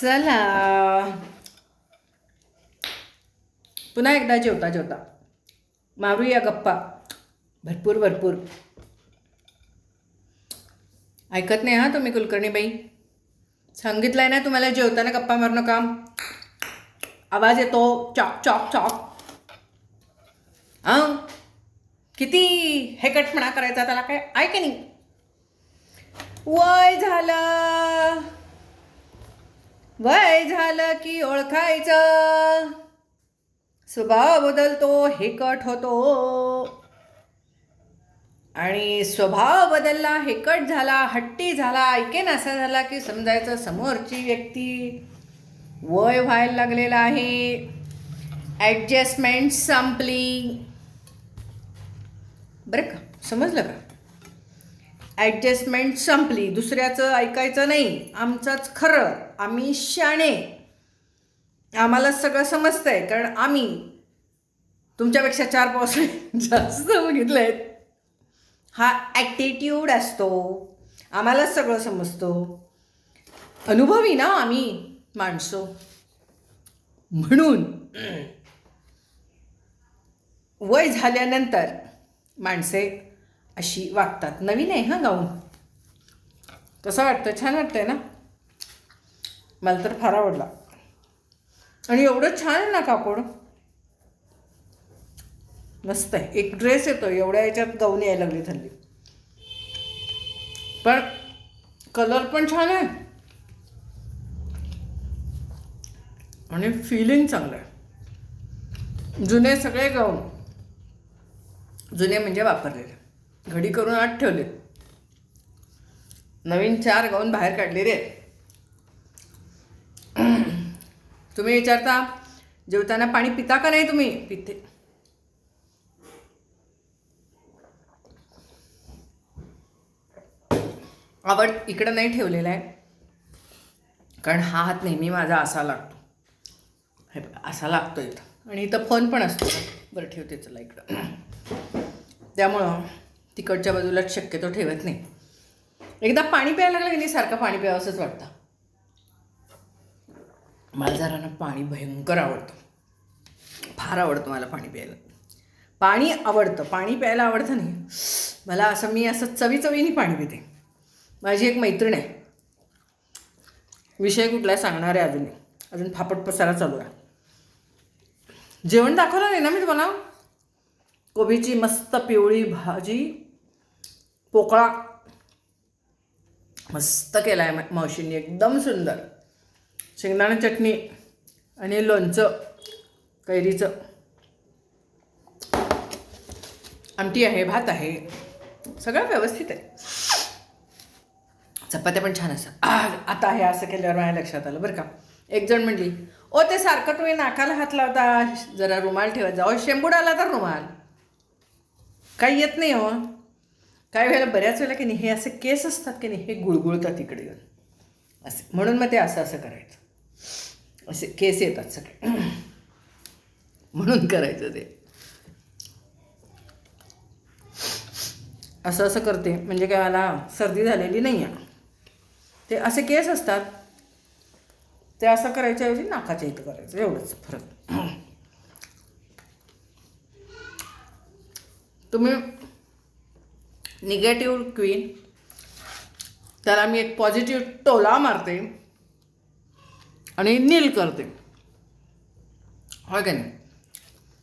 चला. पुन्हा एकदा जेवता जेवता. मारूया गप्पा. भरपूर भरपूर. ऐकत नाही हा तुम्ही कुलकर्णीबाई? सांगितलं आहे ना तुम्हाला जेवताना गप्पा मारू नका आवाज येतो. चॉक चॉक चॉक. हां? किती हेकटपणा करायचा त्याला काय? आहे की नाही? वय झालं. वय झालं की ओळखायचं. स्वभाव बदलतो हेकट होतो. आणि स्वभाव बदलला हेकट झाला हट्टी झाला ऐकेन असा झाला की समजायचं समोरची व्यक्ती वय व्हायला लागलेलं आहे. ॲडजस्टमेंट संपली. बरं का? समजलं का? ॲडजस्टमेंट संपली. दुसऱ्याचं ऐकायचं नाही. आमचंच खरं. आम्ही शाणे आम्हाला सगळं समजतं आहे कारण आम्ही तुमच्यापेक्षा चार पावसाळे जास्त बघितले आहेत हा ॲटिट्यूड असतो. आम्हाला सगळं समजतो. अनुभवी ना आम्ही माणसं. म्हणून वय झाल्यानंतर माणसे अशी वागतात. नवीन आहे हां गाऊन? कसं वाटतं? छान वाटतंय ना? मला तर फार आवडला. आणि एवढं छान आहे ना कापड मस्त आहे. एक ड्रेस येतो एवढ्या याच्यात गाऊन यायला लागली थल्ली पण कलर पण छान आहे. आणि फिलिंग चांगलं आहे. जुने सगळे गाऊन जुने म्हणजे वापरलेले. घडी करून आत ठेवले. नवीन चार गाऊन बाहेर काढलेले आहेत. तुम्ही विचारता जेवताना पाणी पिता का नाही तुम्ही? पिते. आवड इकडं नाही ठेवलेला आहे. कारण हा हात नेहमी माझा असा लागतो. हे असा लागतो इथं. आणि इथं फोन पण असतो. बरं ठेवते चला इकडं. त्यामुळं तिकडच्या बाजूला शक्यतो ठेवत नाही. एकदा पाणी प्यायला लागलं की नाही सारखं पाणी प्यावंसंच वाटतं. मला पाणी भयंकर आवडतं. फार आवडतं मला पाणी प्यायला. पाणी आवडतं पाणी प्यायला आवडतं नाही. मला असं मी असं चवी चवीने पाणी पिते. माझी एक मैत्रीण आहे. विषय कुठला आहे सांगणार आहे अजून अजून फापट पसारा चालू आहे. जेवण दाखवलं नाही ना मी तुम्हाला? कोबीची मस्त पिवळी भाजी पोकळा. मस्त केला आहे मावशींनी. एकदम सुंदर. शेंगदाणा चटणी आणि लोणचं कैरीचं. आमटी आहे भात आहे सगळं व्यवस्थित आहे. चपात्या पण छान असतात. आता हे असं केल्यावर माझ्या लक्षात आलं बरं का. एक जण म्हणली ओ ते सारखं तुम्ही नाकाला हात लावता जरा रुमाल ठेवत जा ओ शेंबूड आला तर रुमाल. काही येत नाही हो. काय वेळेला बऱ्याच वेळेला की नाही हे असे केस असतात की नाही हे गुळगुळतात इकडे येऊन. असे म्हणून मग ते असं असं करायचं. असे केस येतात सगळे. म्हणून करायचं ते. असं असं करते. म्हणजे काय मला सर्दी झालेली नाही आहे ते असे केस असतात. ते असं करायच्याऐवजी नाकाच्या इथं करायचं. एवढंच फरक. तुम्ही निगेटिव्ह क्वीन त्याला मी एक पॉझिटिव्ह टोला मारते. आणि नील करते. हो का नाही?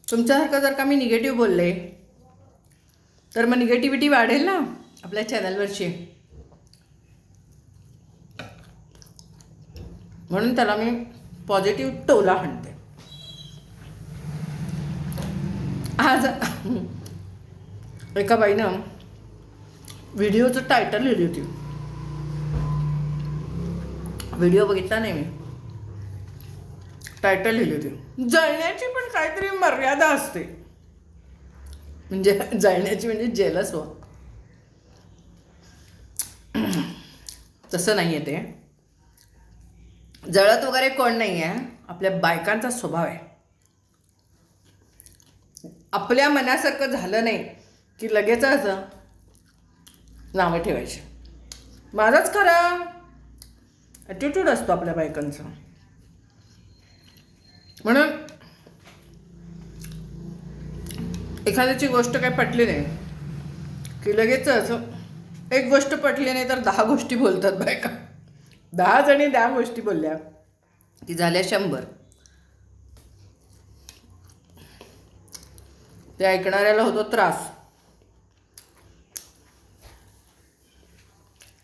तुमच्यासारखं जर का मी निगेटिव्ह बोलले तर मग निगेटिव्हिटी वाढेल ना आपल्या चॅनलवरची म्हणून त्याला मी पॉझिटिव्ह टोला म्हणते. आज एका बाईनं व्हिडिओचं टायटल लिहिली होती. व्हिडिओ बघितला नाही मी. टायटल लिहिली होती जळण्याची पण काहीतरी मर्यादा असते. म्हणजे जळण्याची म्हणजे जेलस हो. तसं नाही आहे ते. जळत वगैरे कोण नाही आहे आपल्या बायकांचा स्वभाव आहे. आपल्या मनासारखं झालं नाही की लगेचच नावं ठेवायची. माझाच खरा ॲटिट्यूड असतो आपल्या बायकांचा. म्हणून एखाद्याची गोष्ट काही पटली नाही की लगेच असं एक गोष्ट पटली नाही तर दहा गोष्टी बोलतात बायका. दहा जणी दहा गोष्टी बोलल्या की झाल्या शंभर. ते ऐकणाऱ्याला होतो त्रास.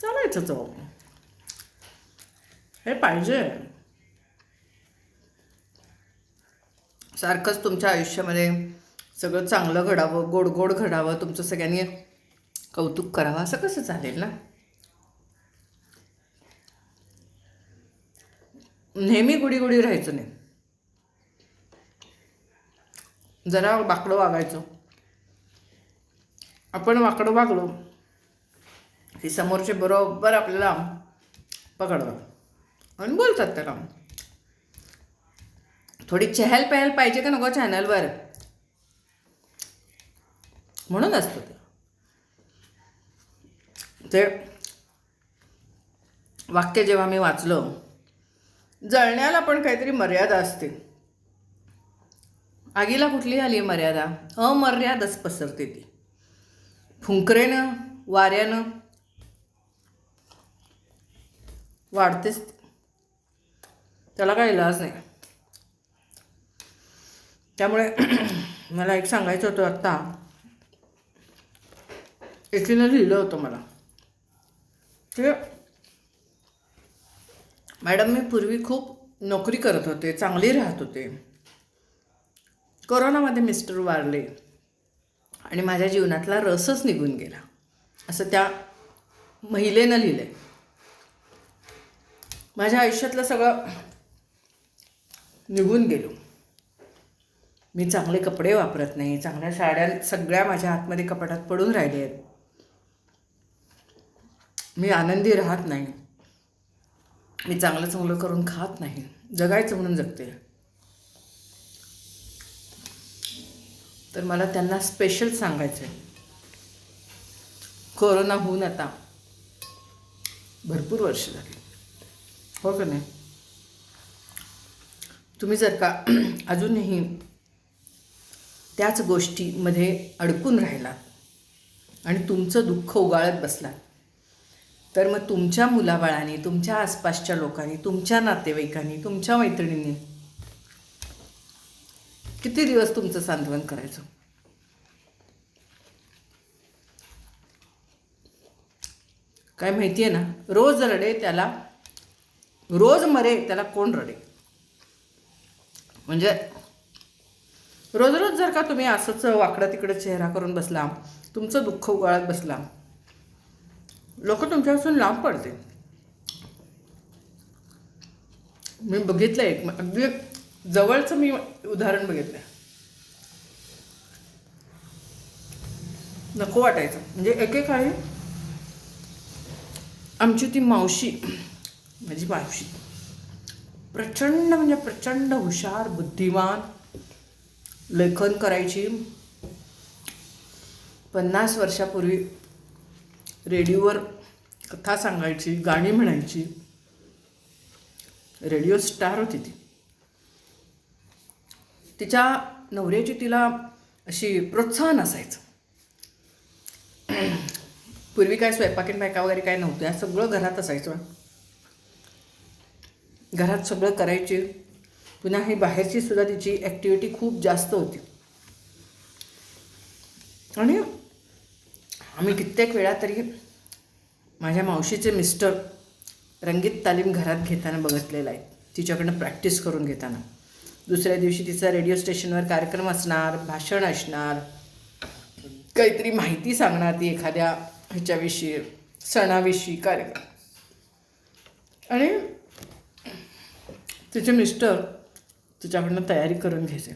चालायचं चव. हे पाहिजे. सारखंच तुमच्या आयुष्यामध्ये सगळं चांगलं घडावं गोड गोड घडावं तुमचं सगळ्यांनी कौतुक करावं असं कसं चालेल ना? नेहमी गुडी गुडी राहायचं नाही. जरा वाकडं वागायचं. आपण वाकडं वागलो की समोरचे बरोबर आपल्याला पकडतात. आणि बोलतात त्याला. थोडी चहल पहल पाहिजे का नको चॅनलवर? म्हणून असतो ते. ते वाक्य जेव्हा मी वाचलं जळण्याला पण काहीतरी मर्यादा असते. आगीला कुठली आली आहे मर्यादा? अमर्यादच पसरते ती. फुंकरेनं वाऱ्यानं वाढतेच त्याला काही इलाज नाही. त्यामुळे मला एक सांगायचं होतं आत्ता. एकीनं लिहिलं होतं मला. ते मॅडम मी पूर्वी खूप नोकरी करत होते चांगली राहत होते. कोरोनामध्ये मिस्टर वारले आणि माझ्या जीवनातला रसच निघून गेला. असं त्या महिलेनं लिहिलं आहे माझ्या आयुष्यातलं सगळं निघून गेलो. मी चांगले कपडे वापरत नाही. चांगल्या साड्या सगळ्या माझ्या आतमध्ये कपाटात पडून राहिले आहेत. मी आनंदी राहत नाही. मी चांगलं चांगलं करून खात नाही. जगायचं म्हणून जगते. तर मला त्यांना स्पेशल सांगायचं आहे कोरोना होऊन आता भरपूर वर्ष झाली. हो का नाही? तुम्ही जर का अजूनही त्याच गोष्टीमध्ये अडकून राहिलात आणि तुमचं दुःख उगाळत बसलात तर मग तुमच्या मुलाबाळांनी तुमच्या आसपासच्या लोकांनी तुमच्या नातेवाईकांनी तुमच्या मैत्रिणींनी किती दिवस तुमचं सांत्वन करायचं? काय माहिती आहे ना? रोज रडे त्याला रोज मरे त्याला कोण रडे? म्हणजे रोज रोज जर का तुम्ही असंच वाकडं तिकडं चेहरा करून बसला तुमचं दुःख उगाळत बसला लोक तुमच्यापासून लांब पडते मी बघितलं एक अगदी जवळचं मी उदाहरण बघितलं. नको वाटायचं. म्हणजे एकेकाळी आमची ती मावशी माझी मावशी प्रचंड म्हणजे प्रचंड हुशार बुद्धिमान लेखन करायची. पन्नास वर्षापूर्वी रेडिओवर कथा सांगायची गाणी म्हणायची. रेडिओ स्टार होती ती. तिच्या नवऱ्याची तिला अशी प्रोत्साहन असायचं. पूर्वी काय स्वयंपाकीन बायका वगैरे काय नव्हत्या सगळं घरात असायचं. घरात सगळं करायची. पुन्हा हे बाहेरची सुद्धा तिची ॲक्टिव्हिटी खूप जास्त होती. आणि आम्ही कित्येक वेळा तरी माझ्या मावशीचे मिस्टर रंगीत तालीम घरात घेताना बघितलेलं आहे. तिच्याकडनं प्रॅक्टिस करून घेताना. दुसऱ्या दिवशी तिचा रेडिओ स्टेशनवर कार्यक्रम असणार भाषण असणार काहीतरी माहिती सांगणार ती एखाद्या ह्याच्याविषयी सणाविषयी कार्यक्रम. आणि तिचे मिस्टर तुझ्याकडनं तयारी करून घ्यायचे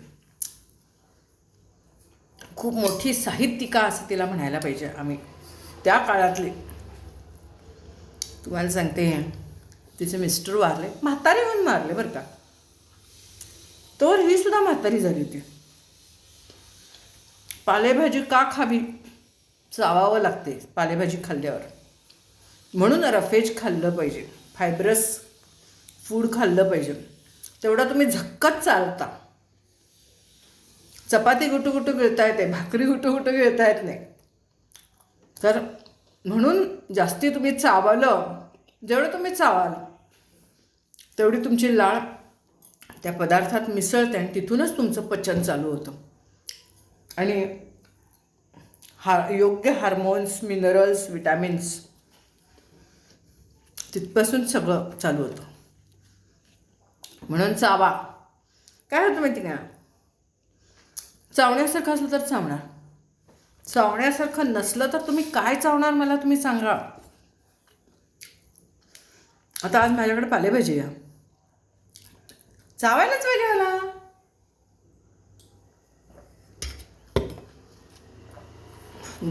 खूप मोठी साहित्यिका असं तिला म्हणायला पाहिजे आम्ही. त्या काळातले. तुम्हाला सांगते तिचे मिस्टर वारले. म्हातारे म्हणून मारले बरं का. तर ही सुद्धा म्हातारी झाली होती. पालेभाजी का खावी चावावं लागते पालेभाजी खाल्ल्यावर. म्हणून रफेज खाल्लं पाहिजे. फायब्रस फूड खाल्लं पाहिजे. तेवढं तुम्ही झक्कत चालता. चपाती गुटू गुटू गिळता येते भाकरी गुटू गुटू गिळता येत नाही. तर म्हणून जास्ती तुम्ही चावलं जेवढं तुम्ही चावाल तेवढी तुमची लाळ त्या पदार्थात मिसळते आणि तिथूनच तुमचं पचन चालू होतं. आणि हा योग्य हार्मोन्स मिनरल्स विटॅमिन्स तिथपासून सगळं चालू होतं. म्हणून चावा. काय होतं माहिती का? चावण्यासारखं असलं तर चावणार. चावण्यासारखं नसलं तर तुम्ही काय चावणार मला तुम्ही सांगा. आता आज माझ्याकडे पालेभाजी आहे. चावायलाच पाहिजे मला.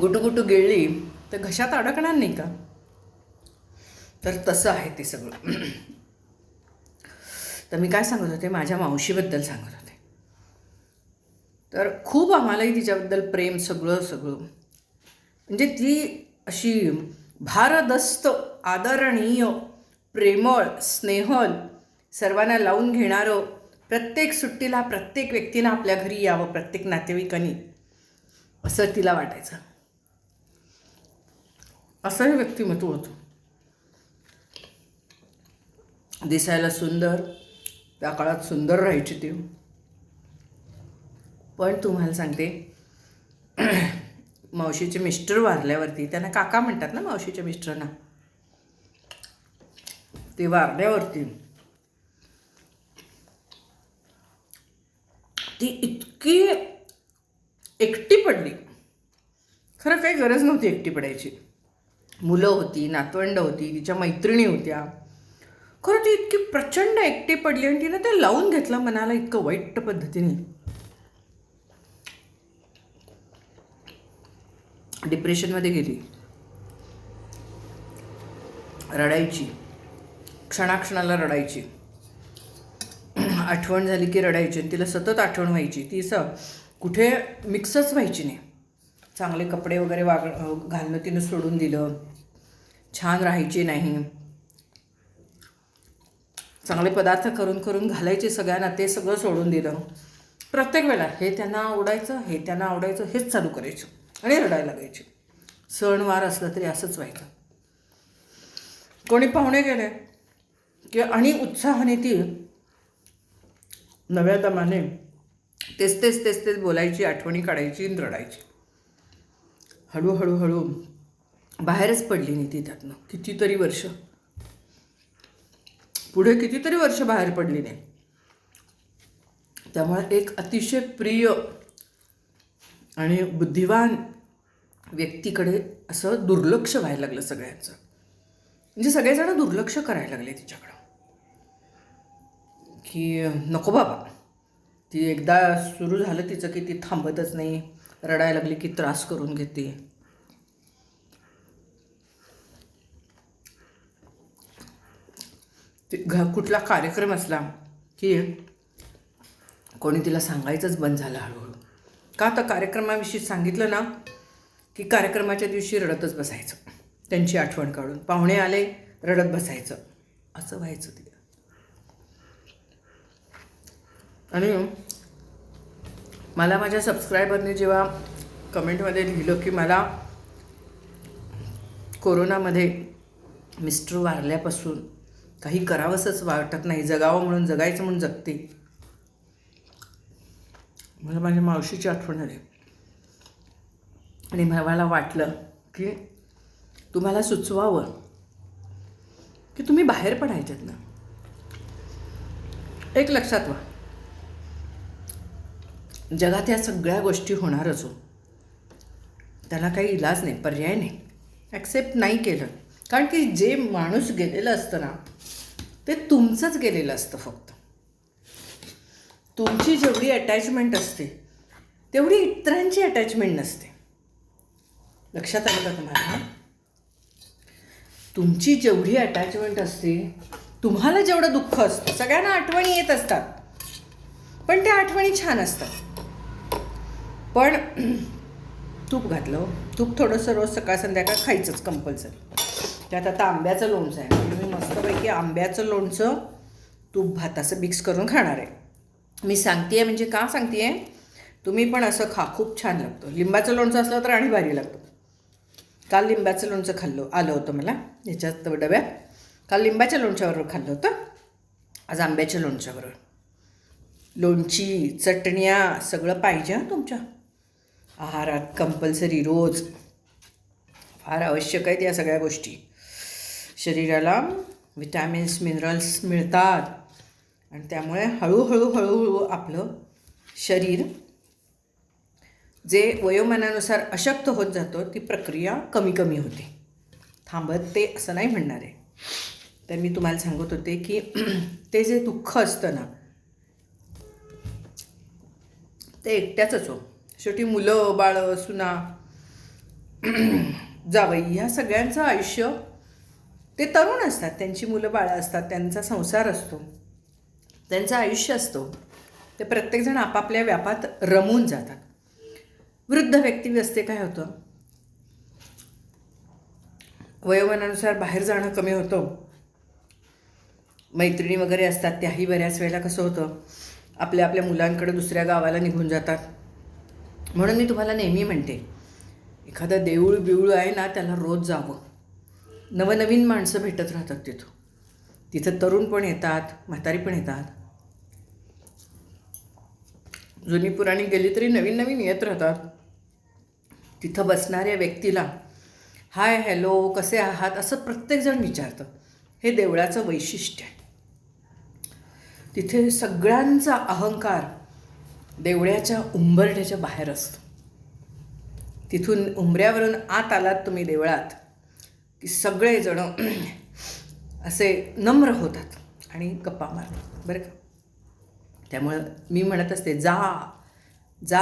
गुटू गुटू गिळली तर घशात अडकणार नाही का? तर तसं आहे ते सगळं. तर मी काय सांगत होते? माझ्या मावशीबद्दल सांगत होते. तर खूप आम्हालाही तिच्याबद्दल प्रेम सगळं सगळं. म्हणजे ती अशी भारदस्त आदरणीय प्रेमळ स्नेहल सर्वांना लावून घेणारं प्रत्येक सुट्टीला प्रत्येक व्यक्तीनं आपल्या घरी यावं प्रत्येक नातेवाईकांनी. असं तिला वाटायचं. असंही व्यक्तिमत्व होतं. दिसायला सुंदर त्या काळात सुंदर राहायची ती. पण तुम्हाला सांगते मावशीचे मिस्टर वारल्यावरती त्यांना काका म्हणतात ना मावशीच्या मिस्टरांना ते वारल्यावरती ती इतकी एकटी पडली. खरं काही गरज नव्हती एकटी पडायची. मुलं होती नातवंड होती तिच्या मैत्रिणी होत्या. खरं ती इतकी प्रचंड एकटी पडली आणि तिनं ते लावून घेतलं मनाला इतकं वाईट पद्धतीने. डिप्रेशनमध्ये गेली. रडायची. क्षणाक्षणाला रडायची. आठवण झाली की रडायची आणि तिला सतत आठवण व्हायची. ती असं कुठे मिक्सच व्हायची नाही. चांगले कपडे वगैरे वाग घालणं तिनं सोडून दिलं. छान राहायची नाही. चांगले पदार्थ करून करून घालायचे सगळ्यांना ते सगळं सोडून दिलं. प्रत्येक वेळा हे त्यांना आवडायचं हे त्यांना आवडायचं हेच चालू करायचं आणि रडायला लागायचे. सणवार असलं तरी असंच व्हायचं. कोणी पाहुणे गेले की आणि उत्साहाने ती नव्या दमाने तेच तेच तेच तेच बोलायची आठवणी काढायची आणि रडायची. हळूहळू हळू बाहेरच पडली नाही ती त्यातनं कितीतरी वर्ष. पुढे कितीतरी वर्ष बाहेर पडली नाही. त्यामुळे एक अतिशय प्रिय आणि बुद्धिवान व्यक्तीकडे असं दुर्लक्ष व्हायला लागलं सगळ्यांचं. म्हणजे सगळेजण दुर्लक्ष करायला लागले तिच्याकडं. की नको बाबा. ती एकदा सुरू झालं तिचं की ती थांबतच नाही. रडायला लागली की त्रास करून घेते. ते घ कुठला कार्यक्रम असला की कोणी तिला सांगायचंच बंद झालं हळूहळू. का तर कार्यक्रमाविषयी सांगितलं ना की कार्यक्रमाच्या दिवशी रडतच बसायचं. त्यांची आठवण काढून. पाहुणे आले रडत बसायचं. असं व्हायचं तिला आणि मला माझ्या सबस्क्रायबरने जेव्हा कमेंटमध्ये लिहिलं की मला कोरोनामध्ये मिस्टर वारल्यापासून काही करावंसंच वाटत नाही. जगावं म्हणून जगायचं म्हणून जगते. मला माझ्या मावशीची आठवण आली. आणि मला वाटलं की तुम्हाला सुचवावं की तुम्ही बाहेर पडायच्यात ना. एक लक्षात व्हा जगात या सगळ्या गोष्टी होणारच हो. त्याला काही इलाज नाही पर्याय नाही. ॲक्सेप्ट नाही केलं. कारण की जे माणूस गेलेलं असतं ना ते तुमचंच गेलेलं असतं फक्त. तुमची जेवढी अटॅचमेंट असते तेवढी इतरांची अटॅचमेंट नसते. लक्षात आलं का तुम्हाला? तुमची जेवढी अटॅचमेंट असते तुम्हाला जेवढं दुःख असतं सगळ्यांना आठवणी येत असतात. पण त्या आठवणी छान असतात. पण तूप घातलं तूप थोडंसं रोज सकाळ संध्याकाळ खायचंच कंपल्सरी त्यात आता आंब्याचं लोणचं आहे. म्हणजे मी मस्तपैकी आंब्याचं लोणचं तूप भात असं मिक्स करून खाणार आहे. मी सांगते आहे म्हणजे का सांगते आहे तुम्ही पण असं खा खूप छान लागतं. लिंबाचं लोणचं असलं तर आणि भारी लागतं. काल लिंबाचं लोणचं खाल्लं आलं होतं मला ह्याच्यात डब्यात काल लिंबाच्या लोणच्याबरोबर खाल्लं होतं. आज आंब्याच्या लोणच्याबरोबर. लोणची चटण्या सगळं पाहिजे हां तुमच्या. आहारात कंपल्सरी रोज. फार आवश्यक आहेत या सगळ्या गोष्टी. शरीराला विटॅमिन्स मिनरल्स मिळतात. आणि त्यामुळे हळूहळू हळूहळू आपलं शरीर जे वयोमानानुसार अशक्त होत जातो ती प्रक्रिया कमी कमी होते. थांबत ते असं नाही म्हणणार आहे. तर मी तुम्हाला सांगत होते की ते जे दुःख असतं ना ते एकट्याचंच हो. शेवटी मुलं बाळं सुना जावई ह्या सगळ्यांचं आयुष्य ते तरुण असतात त्यांची मुलं बाळं असतात त्यांचा संसार असतो. त्यांचं आयुष्य असतो. ते प्रत्येकजण आपापल्या व्यापात रमून जातात. वृद्ध व्यक्ती असते काय होतं? वयोमानानुसार बाहेर जाणं कमी होतं. मैत्रिणी वगैरे असतात त्याही बऱ्याच वेळेला कसं होतं? आपल्या आपल्या मुलांकडे दुसऱ्या गावाला निघून जातात. म्हणून मी तुम्हाला नेहमी म्हणते एखादं देऊळ बिऊळ आहे ना त्याला रोज जावं. नवनवीन माणसं भेटत राहतात तिथं. तिथं तरुण पण येतात म्हातारी पण येतात. जुनी पुराणी गेली तरी नवीन नवीन येत राहतात. तिथं बसणाऱ्या व्यक्तीला हाय हॅलो कसे आहात? असं प्रत्येकजण विचारतं. हे देवळाचं वैशिष्ट्य आहे. तिथे सगळ्यांचा अहंकार देवळ्याच्या उंबरठ्याच्या बाहेर असतो. तिथून उंबऱ्यावरून आत आलात तुम्ही देवळात. की सगळेजण असे नम्र होतात आणि गप्पा मारतात बरं का? त्यामुळं मी म्हणत असते जा जा.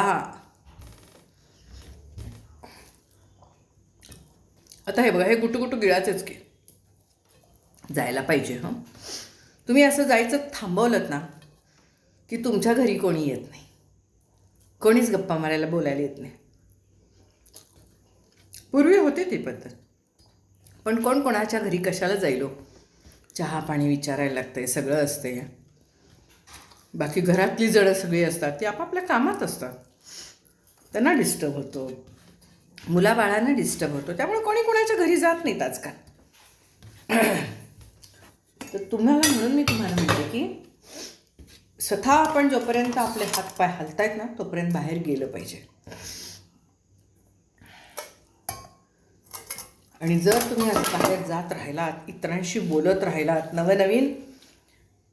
आता हे बघा हे गुटुगुटू गिळाचेच की. जायला पाहिजे हं? तुम्ही असं जायचं थांबवलं ना की तुमच्या घरी कोणी येत नाही. कोणीच गप्पा मारायला बोलायला येत नाही. पूर्वी होते ती पद्धत. पण कोण कोणाच्या घरी कशाला जाईलो चहा पाणी विचारायला लागतंय सगळं असतंय. बाकी घरातली जडं सगळी असतात ती आपापल्या कामात असतात. त्यांना डिस्टर्ब होतो. मुलाबाळांना डिस्टर्ब होतो. त्यामुळे कोणी कोणाच्या घरी जात नाहीत आजकाल. तर तुम्हाला म्हणून मी तुम्हाला म्हणते की स्वतः आपण जोपर्यंत आपले हात पाय हलतायत ना तोपर्यंत बाहेर गेलं पाहिजे. आणि जर तुम्ही आज बाहेर जात राहिलात इतरांशी बोलत राहिलात नवनवीन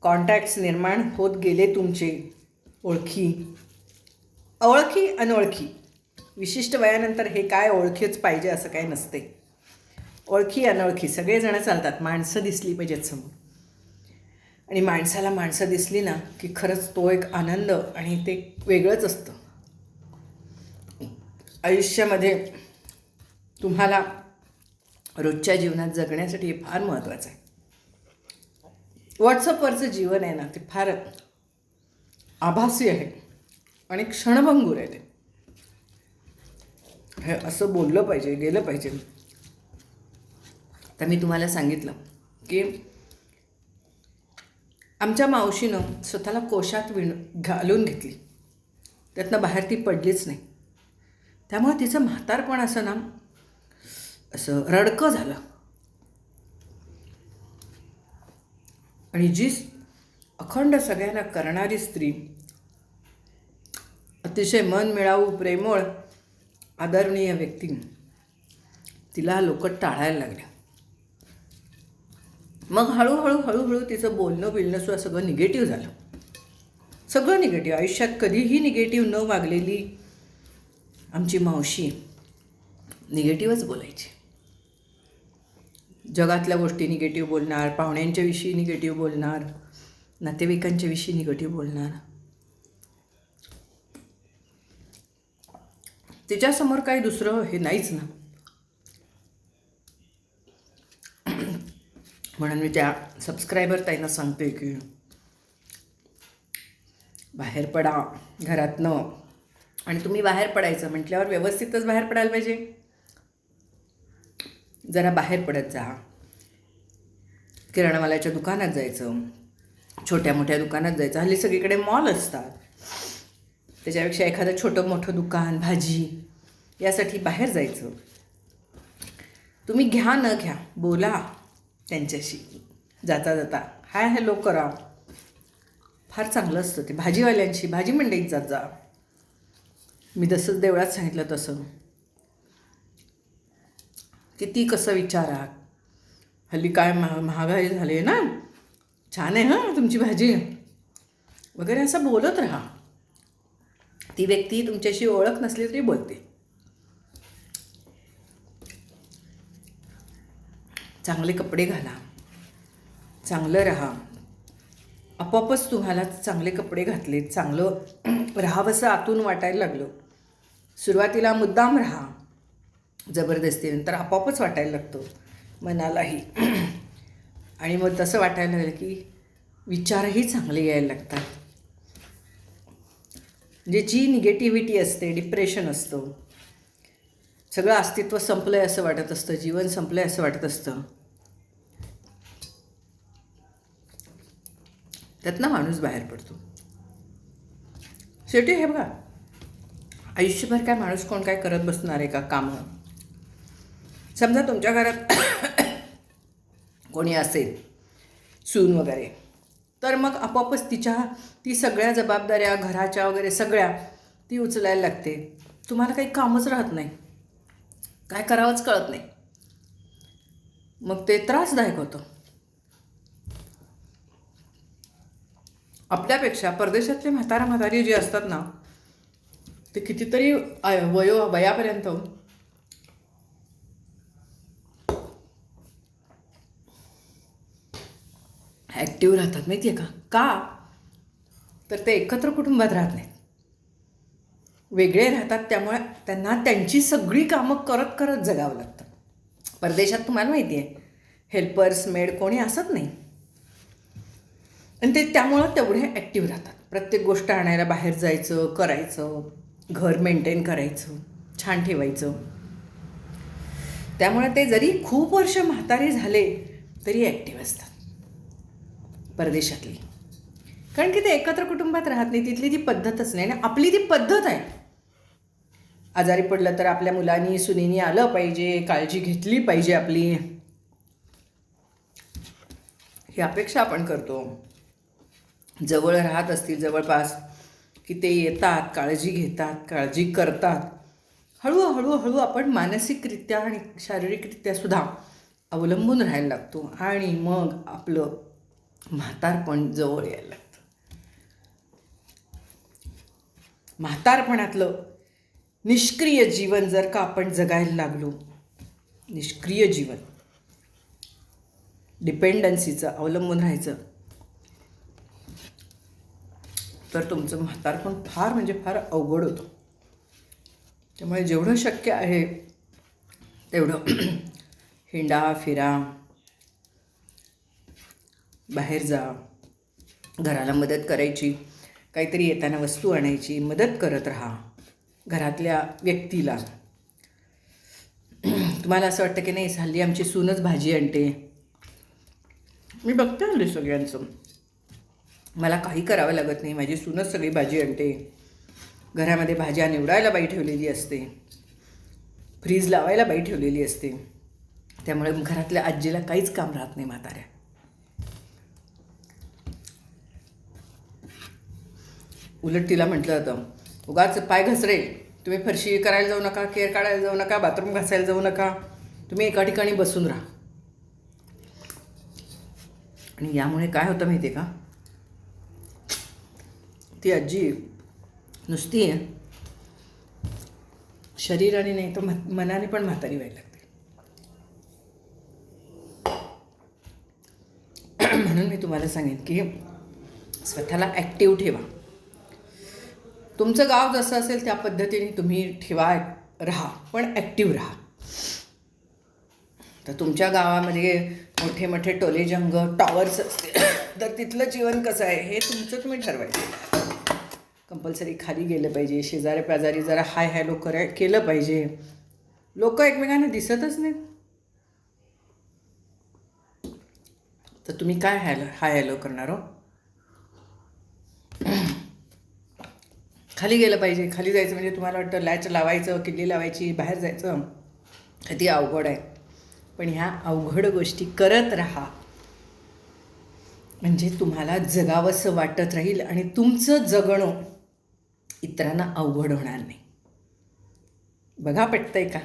कॉन्टॅक्ट्स निर्माण होत गेले तुमचे ओळखी. ओळखी अनोळखी. विशिष्ट वयानंतर हे काय ओळखीच पाहिजे असं काय नसते. ओळखी अनोळखी. सगळेजण चालतात. माणसं दिसली पाहिजेत समोर. आणि माणसाला माणसं दिसली ना की खरंच तो एक आनंद आणि ते वेगळंच असतं. आयुष्यामध्ये तुम्हाला रोजच्या जीवनात जगण्यासाठी हे फार महत्त्वाचं आहे. व्हॉट्सअपवरचं जीवन आहे ना ते फार आभासी आहे आणि क्षणभंगूर आहे ते. हे असं बोललं पाहिजे गेलं पाहिजे. तर मी तुम्हाला सांगितलं की आमच्या मावशीनं स्वतःला कोशात विण घालून घेतली. त्यातनं बाहेर ती पडलीच नाही. त्यामुळे तिचं म्हातारपण असं ना असं रडकं झालं. आणि जी अखंड सगळ्यांना करणारी स्त्री अतिशय मन मिळावू प्रेमळ आदरणीय व्यक्ती तिला लोक टाळायला लागले मग हळूहळू हळूहळू तिचं बोलणं बिलणं सुद्धा सगळं निगेटिव्ह झालं. सगळं निगेटिव्ह. आयुष्यात कधीही निगेटिव्ह न वागलेली आमची मावशी निगेटिव्हच बोलायची. जगातल्या गोष्टी निगेटिव्ह बोलणार पाहुण्यांच्याविषयी निगेटिव्ह बोलणार नातेवाईकांच्याविषयी निगेटिव्ह बोलणार. तिच्यासमोर काही दुसरं हे नाहीच ना. म्हणून मी त्या सबस्क्रायबर ताईंना सांगते की बाहेर पडा घरातनं. आणि तुम्ही बाहेर पडायचं म्हटल्यावर व्यवस्थितच बाहेर पडायला पाहिजे. जरा बाहेर पडत जा. किराणावाल्याच्या दुकानात जायचं. छोट्या मोठ्या दुकानात जायचं. हल्ली सगळीकडे मॉल असतात. त्याच्यापेक्षा एखादं छोटं मोठं दुकान भाजी यासाठी बाहेर जायचं. तुम्ही घ्या न घ्या बोला त्यांच्याशी. जाता जाता. हाय हॅलो करा. फार चांगलं असतं ते. भाजीवाल्यांशी भाजी मंडईत जात जा. मी जसंच देवळात सांगितलं तसं. किती कसं विचारा हल्ली काय महा महागाई झाली आहे ना? छान आहे हां तुमची भाजी. वगैरे असं बोलत राहा. ती व्यक्ती तुमच्याशी ओळख नसली तरी बोलते. चांगले कपडे घाला. चांगलं राहा. आपोआपच तुम्हाला चांगले कपडे घातले चांगलं राहावंसं आतून वाटायला लागलं. सुरुवातीला मुद्दाम राहा. जबरदस्तीने तर आपोआपच वाटायला लागतो मनालाही. आणि मग तसं वाटायला लागलं की विचारही चांगले यायला लागतात. म्हणजे जी निगेटिव्हिटी असते डिप्रेशन असतं सगळं अस्तित्व संपलं आहे असं वाटत असतं जीवन संपलं आहे असं वाटत असतं. त्यातनं माणूस बाहेर पडतो. शेवटी हे बघा आयुष्यभर काय माणूस कोण काय करत बसणार आहे का? कामं. समजा तुमच्या घरात कोणी असेल सून वगैरे तर मग आपोआपच तिच्या ती सगळ्या जबाबदाऱ्या घराच्या वगैरे सगळ्या ती उचलायला लागते. तुम्हाला काही कामच राहत नाही. काय करावंच कळत नाही. मग ते त्रासदायक होतं. आपल्यापेक्षा परदेशातले म्हातारा म्हातारी जे असतात ना ते कितीतरी आय- वयो वयापर्यंत ॲक्टिव्ह राहतात माहिती आहे का? का? तर ते एकत्र कुटुंबात राहत नाहीत. वेगळे राहतात त्यामुळे त्यांना त्यांची सगळी कामं करत करत जगावं लागतं. परदेशात तुम्हाला माहिती आहे हेल्पर्स मेड कोणी असत नाही. आणि ते त्यामुळं तेवढे ॲक्टिव्ह राहतात. प्रत्येक गोष्ट आणायला बाहेर जायचं करायचं घर मेंटेन करायचं छान ठेवायचं. त्यामुळे ते जरी खूप वर्ष म्हातारे झाले तरी ॲक्टिव्ह असतात. परदेशातली. कारण की ते एकत्र कुटुंबात राहत नाही तिथली ती पद्धतच नाही ना आपली ती पद्धत आहे. आजारी पडलं तर आपल्या मुलांनी सुनीनी आलं पाहिजे काळजी घेतली पाहिजे आपली. ही अपेक्षा आपण करतो. जवळ राहत असतील जवळपास की ते येतात काळजी घेतात काळजी करतात. हळूहळू हळू आपण मानसिकरित्या आणि शारीरिकरित्या सुद्धा अवलंबून राहायला लागतो. आणि मग आपलं म्हातारपण जवळ यायला लागतं. म्हातारपणातलं निष्क्रिय जीवन जर का आपण जगायला लागलो निष्क्रिय जीवन डिपेंडन्सीचं अवलंबून राहायचं तर तुमचं म्हातारपण फार म्हणजे फार अवघड होतं. त्यामुळे जेवढं शक्य आहे तेवढं हिंडा फिरा बाहेर जा. घराला मदत करायची. काहीतरी येताना वस्तू आणायची. मदत करत राहा. घरातल्या व्यक्तीला. तुम्हाला असं वाटतं की नाही हल्ली आमची सूनच भाजी आणते. मी बघते हल्ली सगळ्यांचं. मला काही करावं लागत नाही. माझी सूनच सगळी भाजी आणते. घरामध्ये भाज्या निवडायला बाई ठेवलेली असते. फ्रीज लावायला बाई ठेवलेली असते. त्यामुळे घरातल्या आजीला काहीच काम राहत नाही म्हाताऱ्या. उलट तिला म्हटलं जातं उगाच पाय घसरे तुम्ही फरशी करायला जाऊ नका केअर काढायला जाऊ नका बाथरूम घासायला जाऊ नका तुम्ही एका ठिकाणी बसून राहा. आणि यामुळे काय होतं माहिती आहे का? ती आजी नुसती आहे शरीराने नाही तर मनाने पण म्हातारी व्हायला लागते. म्हणून मी तुम्हाला सांगेन की स्वतःला ॲक्टिव्ह ठेवा. तुमचं गाव जसं असेल त्या पद्धतीने तुम्ही ठेवा राहा पण ॲक्टिव्ह राहा तर तुमच्या गावामध्ये मोठे मोठे टोले जंग टॉवर्स असतील तर तिथलं जीवन कसं आहे हे तुमचं तुम्ही ठरवायचं कंपल्सरी खाली गेलं पाहिजे शेजारी पाजारी जरा हाय हॅलो कराय केलं पाहिजे लोक एकमेकांना दिसतच नाहीत तर तुम्ही काय हॅलो हाय हॅलो करणार हो खाली गेलं पाहिजे खाली जायचं म्हणजे तुम्हाला वाटतं लॅच लावायचं किल्ली लावायची बाहेर जायचं? किती अवघड आहे. पण ह्या अवघड गोष्टी करत राहा. म्हणजे तुम्हाला जगावंसं वाटत राहील आणि तुमचं जगणं इतरांना अवघड होणार नाही. बघा पटतंय का?